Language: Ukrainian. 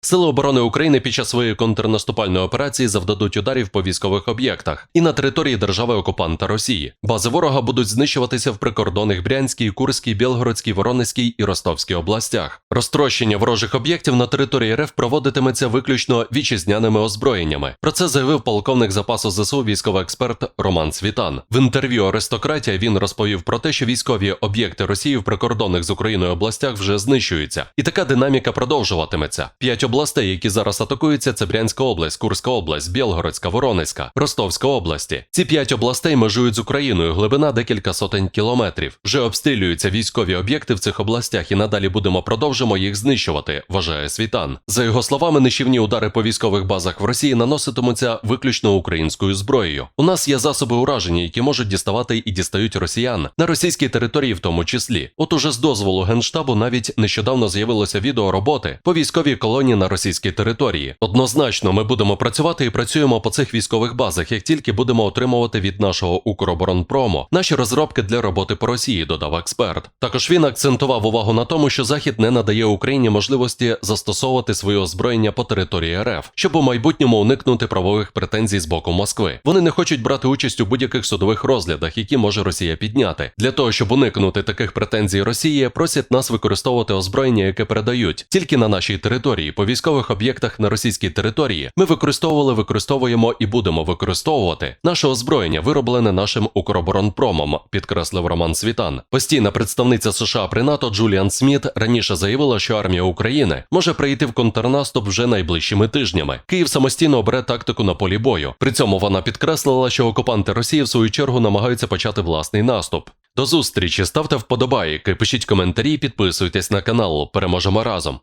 Сили оборони України під час своєї контрнаступальної операції завдадуть ударів по військових об'єктах і на території держави окупанта Росії. Бази ворога будуть знищуватися в прикордонних Брянській, Курській, Білгородській, Воронезькій і Ростовській областях. Розтрощення ворожих об'єктів на території РФ проводитиметься виключно вітчизняними озброєннями. Про це заявив полковник запасу ЗСУ військовий експерт Роман Світан. В інтерв'ю Аристократія він розповів про те, що військові об'єкти Росії в прикордонних з Україною областях вже знищуються, і така динаміка продовжуватиметься. П'ять областей, які зараз атакуються, це Брянська область, Курська область, Білгородська, Воронезька, Ростовська області. Ці п'ять областей межують з Україною, глибина декілька сотень кілометрів. Вже обстрілюються військові об'єкти в цих областях, і надалі будемо продовжимо їх знищувати, вважає Світан. За його словами, нищівні удари по військових базах в Росії наноситимуться виключно українською зброєю. У нас є засоби ураження, які можуть діставати і дістають росіян на російській території, в тому числі. От уже з дозволу генштабу навіть нещодавно з'явилося відео роботи по військовій колонії на російській території. Однозначно, ми будемо працювати і працюємо по цих військових базах, як тільки будемо отримувати від нашого Укроборонпрому наші розробки для роботи по Росії, додав експерт. Також він акцентував увагу на тому, що Захід не надає Україні можливості застосовувати своє озброєння по території РФ, щоб у майбутньому уникнути правових претензій з боку Москви. Вони не хочуть брати участь у будь-яких судових розглядах, які може Росія підняти. Для того щоб уникнути таких претензій Росії, просять нас використовувати озброєння, яке передають тільки на нашій території, військових об'єктах на російській території. Ми використовували, використовуємо і будемо використовувати наше озброєння, вироблене нашим Укроборонпромом, підкреслив Роман Світан. Постійна представниця США при НАТО Джуліан Сміт раніше заявила, що армія України може прийти в контрнаступ вже найближчими тижнями. Київ самостійно обере тактику на полі бою. При цьому вона підкреслила, що окупанти Росії в свою чергу намагаються почати власний наступ. До зустрічі, ставте вподобайки, пишіть коментарі, підписуйтесь на канал. Переможемо разом.